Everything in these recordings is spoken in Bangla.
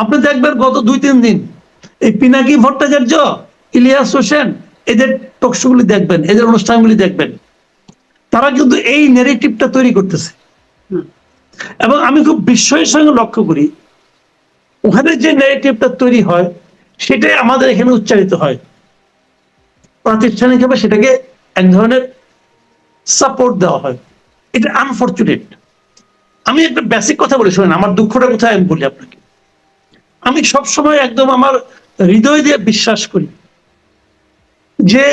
আপনি দেখবেন গত দুই তিন দিন এই পিনাকি ভট্টাচার্য ইলিয়াস হোসেন এদের টকশোগুলি দেখবেন এদের অনুষ্ঠানগুলি দেখবেন। তারা কিন্তু এই নেগেটিভটা তৈরি করতেছে। এবং আমি খুব বিস্ময়ের সঙ্গে লক্ষ্য করি ওখানে যে নেগেটিভটা তৈরি হয় সেটাই আমাদের এখানে উচ্চারিত হয়। প্রাতিষ্ঠানিকভাবে সেটাকে এক ধরনের সাপোর্ট দেওয়া হয়। এটা আনফর্চুনেট আমি একটা বেসিক কথা বলি শোনেন আমার দুঃখটা কোথায় আমি বলি আপনাকে? আমি সব সময় একদম আমার হৃদয় দিয়ে বিশ্বাস করি যে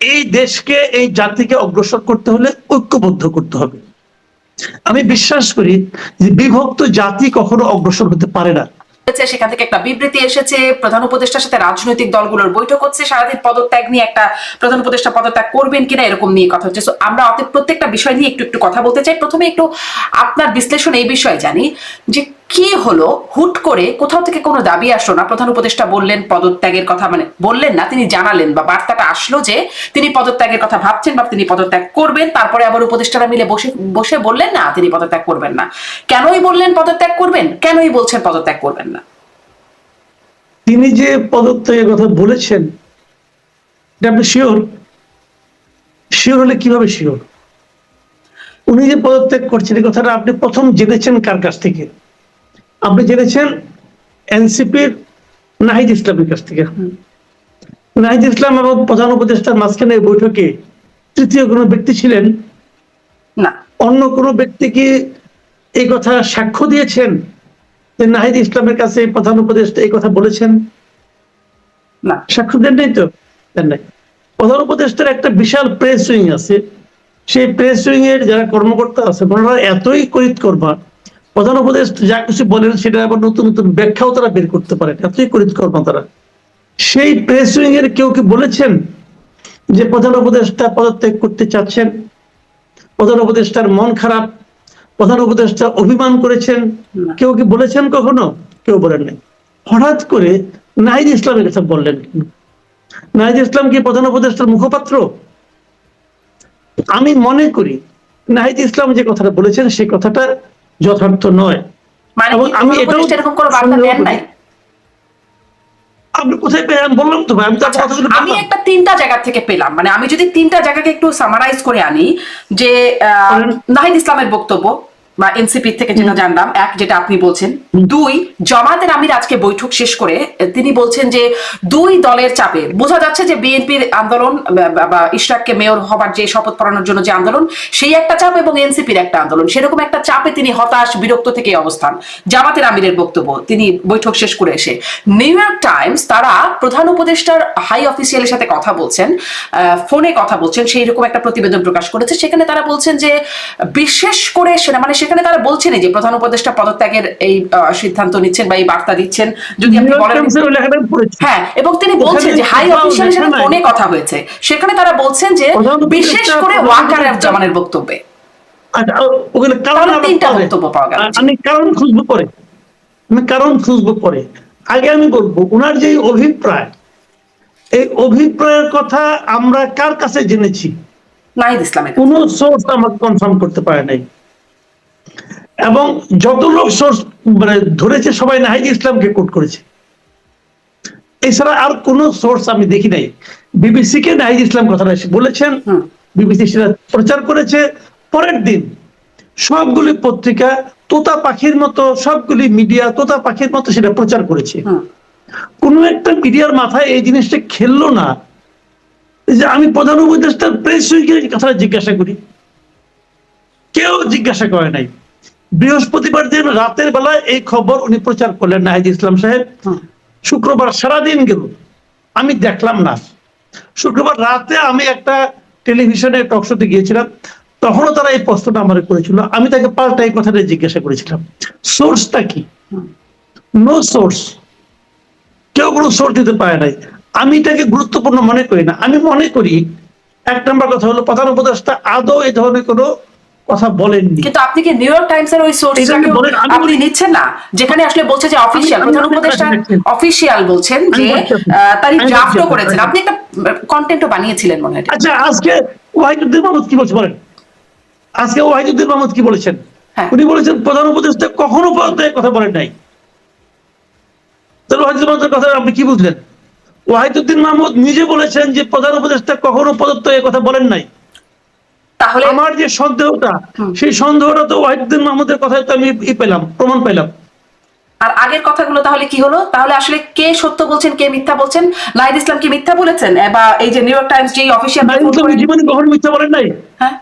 এই দেশকে, এই জাতিকে অগ্রসর করতে হলে ঐক্যবদ্ধ করতে হবে। আমি বিশ্বাস করি যে বিভক্ত জাতি কখনো অগ্রসর হতে পারে না। সেখান থেকে একটা বিবৃতি এসেছে। প্রধান উপদেষ্টার সাথে রাজনৈতিক দলগুলোর বৈঠক হচ্ছে। সারাদিন পদত্যাগ নিয়ে একটা প্রধান উপদেষ্টা পদত্যাগ করবেন কিনা এরকম নিয়ে কথা হচ্ছে। আমরা প্রত্যেকটা বিষয় নিয়ে একটু একটু কথা বলতে চাই। প্রথমে একটু আপনার বিশ্লেষণ এই বিষয়ে জানি যে কি হলো হুট করে কোথাও থেকে কোনো দাবি আসলো না? প্রধান উপদেষ্টা বললেন পদত্যাগের কথা মানে বললেন না, তিনি জানালেন বা বার্তাটা আসলো যে তিনি পদত্যাগের কথা ভাবছেন বা তিনি পদত্যাগ করবেন। তারপরে আবার উপদেষ্টারা মিলে বসে বসে বললেন, না, তিনি পদত্যাগ করবেন না। কেনই বললেন পদত্যাগ করবেন? কেনই বলছেন পদত্যাগ করবেন না? তিনি যে পদত্যাগের কথা বলেছেন শিওর? শিওর হলে কীভাবে শিওর? উনি যে পদত্যাগ করছেন, এই কথাটা আপনি প্রথম জেনেছেন কার কাছ থেকে? আপনি জেনেছেন এনসিপির নাহিদ ইসলামের কাছ থেকে। নাহিদ ইসলাম এবং প্রধান উপদেষ্টার মাঝখানে বৈঠকে তৃতীয় কোনো ব্যক্তি ছিলেন? না। অন্য কোনো ব্যক্তি কি এই কথা সাক্ষ্য দিয়েছেন যে নাহিদ ইসলামের কাছে প্রধান উপদেষ্টা এই কথা বলেছেন? না। সাক্ষ্য দেন নাই তো? দেন নাই। প্রধান উপদেষ্টার একটা বিশাল প্রেস উইং আছে। সেই প্রেস উইং এর যারা কর্মকর্তা আছে ওনারা এতই করিত করবা প্রধান উপদেষ্টা যা কিছু বলেন সেটা আবার নতুন নতুন ব্যাখ্যাও তারা বের করতে পারে এতই করিত করবা তারা। সেই প্রেস উইং এর কেউ কি বলেছেন যে প্রধান উপদেষ্টা পদত্যাগ করতে চাচ্ছেন? প্রধান উপদেষ্টার মন খারাপ। প্রধান উপদেষ্টা অভিমান করেছেন। কেউ কি বলেছেন কখনো? কেউ বলেন নাই। হঠাৎ করে নাহিদ ইসলামের কথা বললেন নাহিদ ইসলাম কি প্রধান উপদেষ্টার মুখপাত্র? আমি মনে করি নাহিদ ইসলাম যে কথাটা বলেছেন সেই কথাটা যথার্থ নয়। মানে আমি এটাও এরকম কোনো বার্তা দেন নাই? আপনি কোথায় পেলাম বললাম তো আমি তো আচ্ছা, আমি একটা তিনটা জায়গা থেকে পেলাম। মানে আমি যদি তিনটা জায়গাকে একটু সামারাইজ করে আনি যে। নাহিদ ইসলামের বক্তব্য বা এনসিপি থেকে যেটা জানলাম এক যেটা আপনি বলছেন দুই জামাতের আমির আজকে বৈঠক শেষ করে তিনি বলছেন যে দুই দলের চাপে বোঝা যাচ্ছে যে বিএনপির আন্দোলন বা- ইশরাককে মেয়র হবার যে শপথ পড়ানোর জন্য যে আন্দোলন সেই একটা চাপ এবং এনসিপির একটা আন্দোলন। সেরকম একটা চাপে তিনি হতাশ বিরক্ত থেকে অবস্থান। জামাতের আমিরের বক্তব্য তিনি বৈঠক শেষ করে এসে নিউ ইয়র্ক টাইমস তারা প্রধান উপদেষ্টার হাই অফিসিয়ালের সাথে কথা বলছেন ফোনে কথা বলছেন সেই রকম একটা প্রতিবেদন প্রকাশ করেছে। সেখানে তারা বলছেন যে বিশেষ করে সেনা মানে সেখানে তারা বলছেন যে প্রধান উপদেষ্টা পদত্যাগের এই সিদ্ধান্ত নিচ্ছেন বা এই বার্তা দিচ্ছেন। যদি আপনি বলেন। হ্যাঁ এবং তিনি বলছেন যে হাই অফিসিয়ালের সাথে ফোনে কথা হয়েছে। সেখানে তারা বলছেন যে বিশেষ করে ওয়াকার জামানের বক্তব্যে। আচ্ছা, ওখানে কারণ তিনটা বক্তব্য পাওয়া গেল। আমি কারণ খুঁজবো পরে। আমি কারণ খুঁজবো পরে। আগে আমি বলব ওনার যে অভিপ্রায় এই অভিপ্রায়ের কথা আমরা কার কাছে জেনেছি? নাহিদ ইসলামের কোন সোর্স আমাকে কনফার্ম করতে পারে নাই। এবং যত লোক সোর্স মানে ধরেছে সবাই নাহিদ ইসলামকে কোট করেছে। এছাড়া আর কোন সোর্স আমি দেখি নাই। বিবিসি কে নাহিদ ইসলাম কথাটা বলেছেন। বিবিসি সেটা প্রচার করেছে। পরের দিন সবগুলি পত্রিকা তোতা পাখির মতো সবগুলি মিডিয়া তোতা পাখির মতো সেটা প্রচার করেছে। কোনো একটা মিডিয়ার মাথায় এই জিনিসটা খেললো না। যে আমি প্রধান উপদেষ্টার প্রেস উইকের কথাটা জিজ্ঞাসা করি। কেউ জিজ্ঞাসা করে নাই। বৃহস্পতিবার দিন রাতের বেলায় এই খবর উনি প্রচার করলেন নাহিদ ইসলাম সাহেব। শুক্রবার সারাদিন গেল। আমি দেখলাম না। শুক্রবার রাতে আমি একটা টেলিভিশনে টকশোতে গিয়েছিলাম। তখনও তারা এই প্রশ্নটা আমার করেছিল। আমি তাকে পাল্টা এই কথাটা জিজ্ঞাসা করেছিলাম। সোর্সটা কি? নো সোর্স কেউ কোনো সোর্স দিতে পারে নাই। আমি এটাকে গুরুত্বপূর্ণ মনে করি না। আমি মনে করি এক নম্বর কথা হলো প্রধান উপদেষ্টা আদৌ এই ধরনের কোনো কথা বলেননি। কিন্তু আপনি কি নিউ ইয়র্ক টাইমস এর ওই সোর্সটাকে আপনি নিচ্ছেন না? যেখানে আসলে বলছে যে অফিসিয়াল আমি- প্রধান উপদেষ্টা। অফিসিয়াল বলছেন যে তারই ড্রাফটও করেছেন। আপনি একটা কন্টেন্টও বানিয়েছিলেন মনে হয়। আচ্ছা আজকে ওয়াহিদুদ্দিন মাহমুদ কি বলছে বলেন? আজকে ওয়াহিদুদ্দিন মাহমুদ কি বলেছেন? হ্যাঁ। উনি বলেছেন প্রধান উপদেষ্টা কখনো পদত্যাগের কথা বলেন নাই। তাহলে ওয়াহিদুদ্দিন মাহমুদের কথা আপনি কি বুঝলেন ওয়াহিদুদ্দিন মাহমুদ নিজে বলেছেন যে প্রধান উপদেষ্টা কখনো এ কথা বলেন নাই। তাহলে আমার যে সন্দেহটা সেই সন্দেহটা তো ওয়াহিদুদ্দিন মাহমুদের কথায় তো আমি ই পেলাম প্রমাণ পেলাম। আর আগের কথাগুলো তাহলে কি হলো? তাহলে আসলে কে সত্য বলছেন কে মিথ্যা বলছেন? লাইদ ইসলাম কি মিথ্যা বলেছেন? বা এই যে নিউ ইয়র্ক টাইমস যে অফিসিয়াল জীবনে কখনো মিথ্যা বলেন নাই? হ্যাঁ।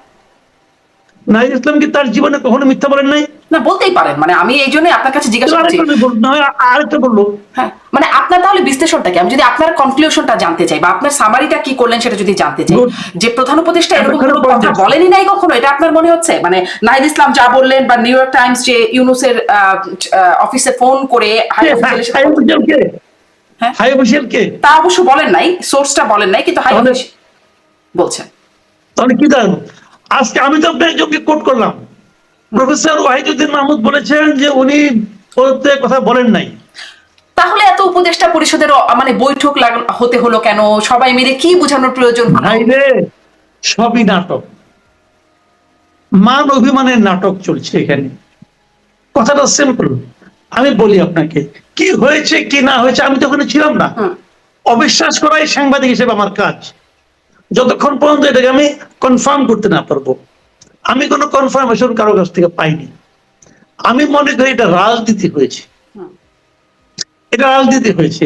নাইদ ইসলাম কি তার জীবনে কখনো মিথ্যা বলেন নাই? না বলতেই পারেন। মানে আমি এই জন্য আপনার কাছে জিজ্ঞাসা করছি। আরেকটা বলল, হ্যাঁ মানে আপনার তাহলে বিশ্লেষণটা কি? আমি যদি আপনার কনক্লুশনটা জানতে চাই বা আপনার সামারিটা কি করলেন সেটা যদি জানতে চাই যে প্রধান উপদেষ্টা এরকম কোনো কথা বলেনি নাই কখনো? এটা আপনার মনে হচ্ছে? মানে নাহিদ ইসলাম যা বললেন বা নিউ ইয়র্ক টাইমস যে ইউনুসের অফিসে ফোন করে হাই হাই অফিসিয়াল কে? হ্যাঁ। অফিসিয়াল কে? তা অবশ্য বলেন নাই সোর্সটা বলেন নাই কিন্তু হাই তাহলে- অফিস বলছেন। তাহলে কি দাঁড়ানো আজকে আমি তো আপনার একজনকে কোট করলাম। প্রফেসর ওয়াহিদুদ্দিন মাহমুদ বলেছেন যে উনি পদত্যাগের কথা বলেন নাই। তাহলে এত উপদেষ্টা পরিষদের মানে বৈঠক হতে হলো কেন? সবাই মিলে কি বোঝানোর প্রয়োজন? ভাই রে সবই নাটক। মান অভিমানের নাটক চলছে এখানে। কথাটা সিম্পল আমি বলি আপনাকে কি হয়েছে কি না হয়েছে আমি তো ওখানে ছিলাম না। অবিশ্বাস করাই সাংবাদিক হিসেবে আমার কাজ। যতক্ষণ পর্যন্ত এটাকে আমি কনফার্ম করতে না পারব আমি কোনো কনফার্মেশন কারও কাছ থেকে পাইনি। আমি মনে করি এটা রাজনীতি হয়েছে। এটা রাজনীতি হয়েছে।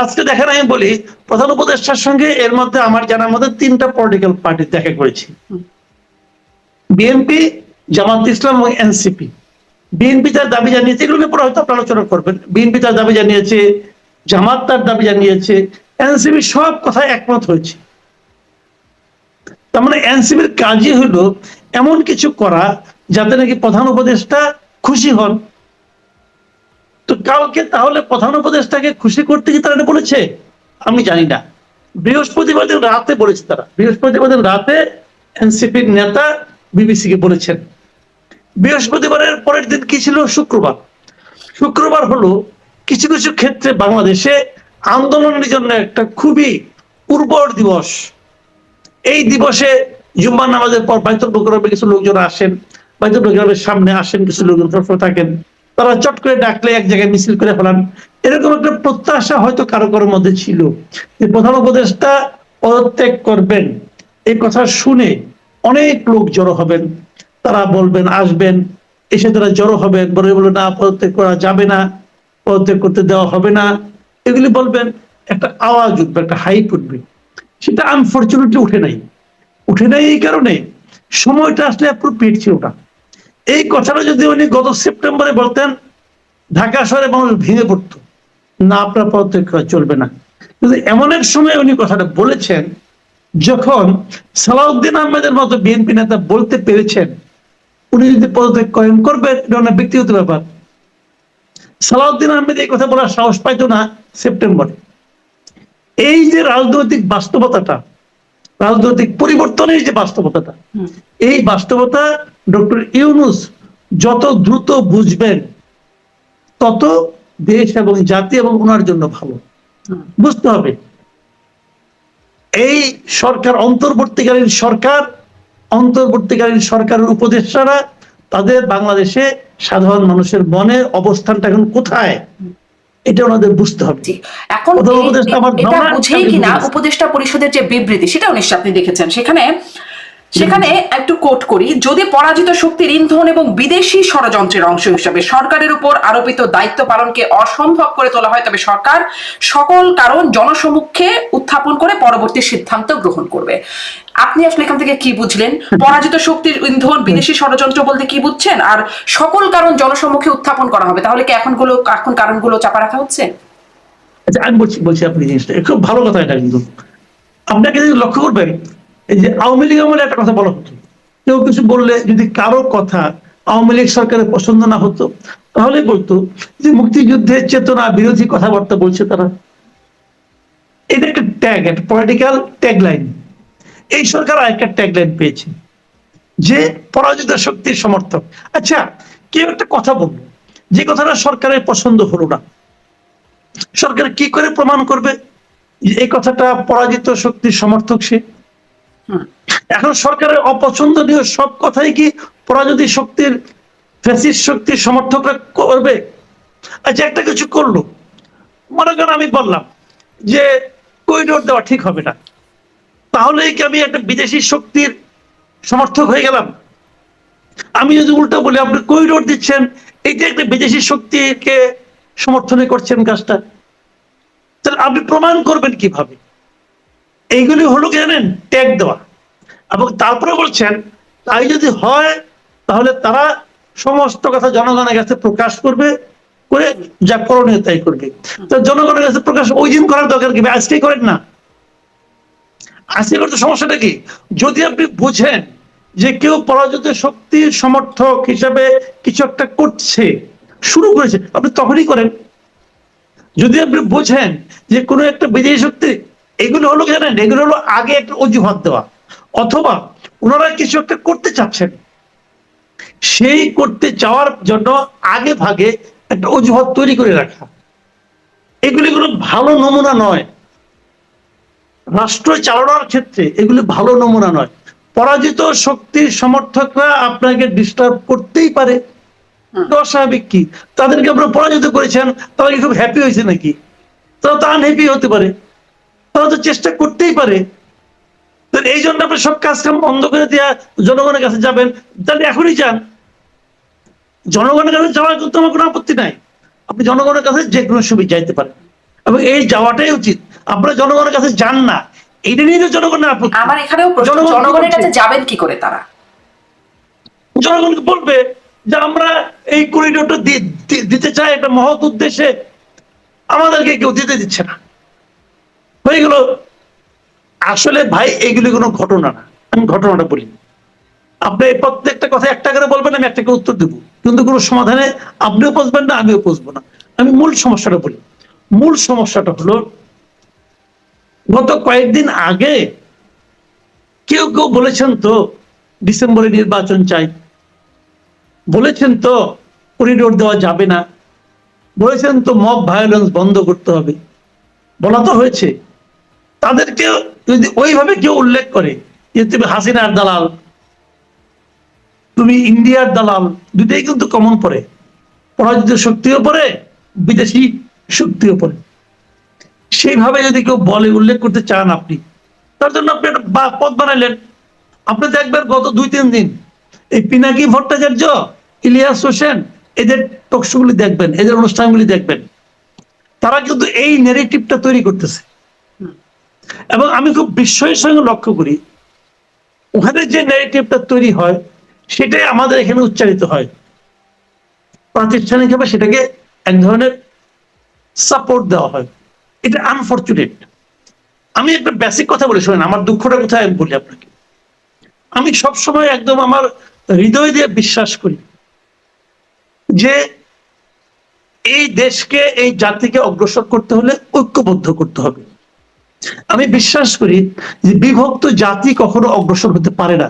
আজকে দেখেন আমি বলি প্রধান উপদেষ্টার সঙ্গে এর মধ্যে আমার জানার মধ্যে তিনটা পলিটিক্যাল পার্টি দেখা করেছি। বিএনপি জামাত ইসলাম এবং এনসিপি বিএনপি তার দাবি জানিয়েছে এগুলো নিয়ে পরে হয়তো আপনারা আলোচনা করবেন। বিএনপি তার দাবি জানিয়েছে জামাত তার দাবি জানিয়েছে এনসিপি সব কথায় একমত হয়েছে। তার মানে এনসিপির কাজই হলো এমন কিছু করা যাতে নাকি প্রধান উপদেষ্টা খুশি হন। তো কালকে তাহলে প্রধান উপদেষ্টাকে খুশি করতে কি তারা বলেছে? আমি জানি না। বৃহস্পতিবার দিন রাতে বলেছে তারা। বৃহস্পতিবার দিন রাতে এনসিপির নেতা বিবিসি কে বলেছেন। বৃহস্পতিবারের পরের দিন কি ছিল? শুক্রবার। শুক্রবার হলো কিছু কিছু ক্ষেত্রে বাংলাদেশে আন্দোলনের জন্য একটা খুবই উর্বর দিবস। এই দিবসে জুম্মার নামাজের পর বাইতুল বকরমে কিছু লোকজন আসেন, বাইতুল বকরমের সামনে আসেন, কিছু লোকজন থাকেন। তারা চট করে ডাকলে এক জায়গায় মিছিল করে ফেলান। এরকম একটা প্রত্যাশা হয়তো কারও কারোর মধ্যে ছিল প্রধান উপদেশটা পদত্যাগ করবেন। এই কথা শুনে অনেক লোক জড়ো হবেন। তারা বলবেন, আসবেন। এসে তারা জড়ো হবেন। বলে বলে না, পদত্যাগ করা যাবে না। পদত্যাগ করতে দেওয়া হবে না। এগুলি বলবেন, একটা আওয়াজ উঠবে, একটা হাইপ উঠবে। সেটা আনফর্চুনেটলি উঠে নাই। উঠে নাই এই কারণে সময়টা আসলে অ্যাপ্রোপ্রিয়েট ছিল না। এই কথাটা যদি উনি গত সেপ্টেম্বরে বলতেন, ঢাকা শহরে মানুষ ভেঙে পড়তো। না, আপনার পদত্যাগ চলবে না। কিন্তু এমন এক সময় উনি কথাটা বলেছেন, যখন সালাউদ্দিন আহমেদের মতো বিএনপি নেতা বলতে পেরেছেন, উনি যদি পদত্যাগ করেন, করবেন, এটা ওনার ব্যক্তিগত ব্যাপার। সালাউদ্দিন আহমেদ এই কথা বলার সাহস পাইতো না সেপ্টেম্বরে। এই যে রাজনৈতিক বাস্তবতাটা রাজনৈতিক পরিবর্তনের যে বাস্তবতাটা এই বাস্তবতা ডক্টর ইউনুস যত দ্রুত বুঝবেন তত দেশ এবং জাতি এবং ওনার জন্য ভালো। বুঝতে হবে। এই সরকার অন্তর্বর্তীকালীন সরকার অন্তর্বর্তীকালীন সরকারের উপদেষ্টারা তাদের বাংলাদেশে সাধারণ মানুষের মনে অবস্থানটা এখন কোথায়? এটা ওনাদের বুঝতে হবে। এখন এটা বুঝেই কিনা উপদেষ্টা পরিষদের যে বিবৃতি সেটাও নিশ্চয় আপনি দেখেছেন। সেখানে সেখানে একটু কোট করি যদি পরাজিত শক্তির ইন্ধন এবং বিদেশি ষড়যন্ত্রের অংশ হিসেবে সরকারের উপর আরোপিত দায়িত্ব পালনকে অসম্ভব করে তোলা হয় তবে সরকার সকল কারণ জনসমক্ষে উত্থাপন করে পরবর্তী সিদ্ধান্ত গ্রহণ করবে। আপনি আসলে এখান থেকে কি বুঝলেন? পরাজিত শক্তির ইন্ধন বিদেশি ষড়যন্ত্র বলতে কি বুঝছেন? আর সকল কারণ জনসমক্ষে উত্থাপন করা হবে, তাহলে কি এখনগুলো এখন কারণগুলো চাপা রাখা হচ্ছে? আচ্ছা আমি বলছি বলছি আপনি জিনিসটা। খুব ভালো কথা এটা কিন্তু। আপনাকে যদি লক্ষ্য করবেন যে আওয়ামী লীগ আমলে একটা কথা বলা হতো। কেউ কিছু বললে যদি কারও কথা আওয়ামী লীগ সরকারের পছন্দ না হতো তাহলে বলতো যে মুক্তিযুদ্ধের চেতনা বিরোধী কথাবার্তা বলছে তারা। এটা একটা ট্যাগ একটা পলিটিক্যাল ট্যাগ লাইন এই সরকার আরেকটা ট্যাগ লাইন পেয়েছে যে পরাজিত শক্তির সমর্থক। আচ্ছা কেউ একটা কথা বলল যে কথাটা সরকারের পছন্দ হলো না। সরকার কি করে প্রমাণ করবে যে এই কথাটা পরাজিত শক্তির সমর্থক সে। এখন সরকারের অপছন্দনীয় সব কথাই কি পরাজিত শক্তির ফ্যাসিস্ট শক্তির সমর্থকরা করবে? আচ্ছা একটা কিছু করল। মনে করেন আমি বললাম যে করিডোর দেওয়া ঠিক হবে না। তাহলে কি আমি একটা বিদেশি শক্তির সমর্থক হয়ে গেলাম? আমি যদি উল্টো বলি, আপনি করিডোর দিচ্ছেন এইটা একটা বিদেশি শক্তিকে সমর্থনে করছেন কাজটা। তাহলে আপনি প্রমাণ করবেন কীভাবে? এইগুলি হলো কি জানেন? ট্যাগ দেওয়া। এবং তারপরে বলছেন, তাই যদি হয়, তাহলে তারা সমস্ত কথা জনগণের কাছে প্রকাশ করবে, করে যা করণীয় তাই করবে। তো জনগণের কাছে প্রকাশ ওই দিন করার দরকার কি? আজকেই করেন না। করতে সমস্যাটা কি? যদি আপনি বুঝেন যে কেউ পরাজিত শক্তির সমর্থক হিসাবে কিছু একটা করছে, শুরু করেছে, আপনি তখনই করেন। যদি আপনি বোঝেন যে কোনো একটা বিদেশি শক্তি, এগুলো হলো জানেন? এগুলো হলো আগে একটা অজুহাত দেওয়া। অথবা ওনারা কিছু একটা করতে চাচ্ছেন। সেই করতে চাওয়ার জন্য আগে ভাগে একটা অজুহাত তৈরি করে রাখা। এগুলি কোনো ভালো নমুনা নয়। রাষ্ট্র চালানোর ক্ষেত্রে এগুলি ভালো নমুনা নয়। পরাজিত শক্তির সমর্থকরা আপনাকে ডিস্টার্ব করতেই পারে। অস্বাভাবিক কি? তাদেরকে আপনারা পরাজিত করেছেন তারা কি খুব হ্যাপি হয়েছে নাকি? তারা তো আনহ্যাপি হতে পারে। তারা তো চেষ্টা করতেই পারে। তো এই জন্য আপনি সব কাজ কাম বন্ধ করে দেওয়া জনগণের কাছে যাবেন। তাহলে এখনই যান। জনগণের কাছে যাওয়ার কিন্তু আমার কোনো আপত্তি নাই। আপনি জনগণের কাছে যে কোনো সময় যাইতে পারেন। এবং এই যাওয়াটাই উচিত। আপনারা জনগণের কাছে যান না। এটা নিয়ে তো জনগণের আপত্তি। আমার এখানেও জনগণের কাছে যাবেন কি করে তারা? জনগণকে বলবে যে আমরা এই করিডোরটা দিতে চাই একটা মহৎ উদ্দেশ্যে। আমাদেরকে কেউ দিতে দিচ্ছে না। হয়ে গেল। আসলে ভাই এগুলি কোনো ঘটনা না। আমি ঘটনাটা বলি। আপনি এই প্রত্যেকটা কথা একটা করে বলবেন আমি একটা করে উত্তর দেবো। কিন্তু কোনো সমাধানে আপনিও বুঝবেন না আমিও বুঝব না। আমি মূল সমস্যাটা বলি। মূল সমস্যাটা হলো গত কয়েকদিন আগে কেউ কেউ বলেছেন তো ডিসেম্বরে নির্বাচন চাই। বলেছেন তো করিডোর দেওয়া যাবে না। বলেছেন তো মব ভায়োলেন্স বন্ধ করতে হবে। বলা তো হয়েছে। তাদেরকে যদি ওইভাবে কেউ উল্লেখ করে যে তুমি হাসিনার দালাল, তুমি ইন্ডিয়ার দালাল দুটাই কিন্তু কমন পড়ে। পরাজিত শক্তিও পড়ে, বিদেশি শক্তিও পড়ে। সেইভাবে যদি কেউ বলে, উল্লেখ করতে চান আপনি, তার জন্য আপনি একটা পথ বানাইলেন। আপনি দেখবেন গত দুই, তিন দিন এই পিনাকি ভট্টাচার্য ইলিয়াস হোসেন, এদের টকশোগুলি দেখবেন, এদের অনুষ্ঠানগুলি দেখবেন। তারা কিন্তু এই নেগেটিভটা তৈরি করতেছে। এবং আমি খুব বিস্ময়ের সঙ্গে লক্ষ্য করি, ওখানে যে নেগেটিভটা তৈরি হয়, সেটাই আমাদের এখানে উচ্চারিত হয়। প্রাতিষ্ঠানিকভাবে সেটাকে এক ধরনের সাপোর্ট দেওয়া হয়। এটা আনফর্চুনেট আমি একটা বেসিক কথা বলে, শোনেন, আমার দুঃখটা কোথায় আমি বলি আপনাকে? আমি সবসময় একদম আমার হৃদয় দিয়ে বিশ্বাস করি যে এই দেশকে, এই জাতিকে অগ্রসর করতে হলে ঐক্যবদ্ধ করতে হবে। আমি বিশ্বাস করি যে বিভক্ত জাতি কখনো অগ্রসর হতে পারে না।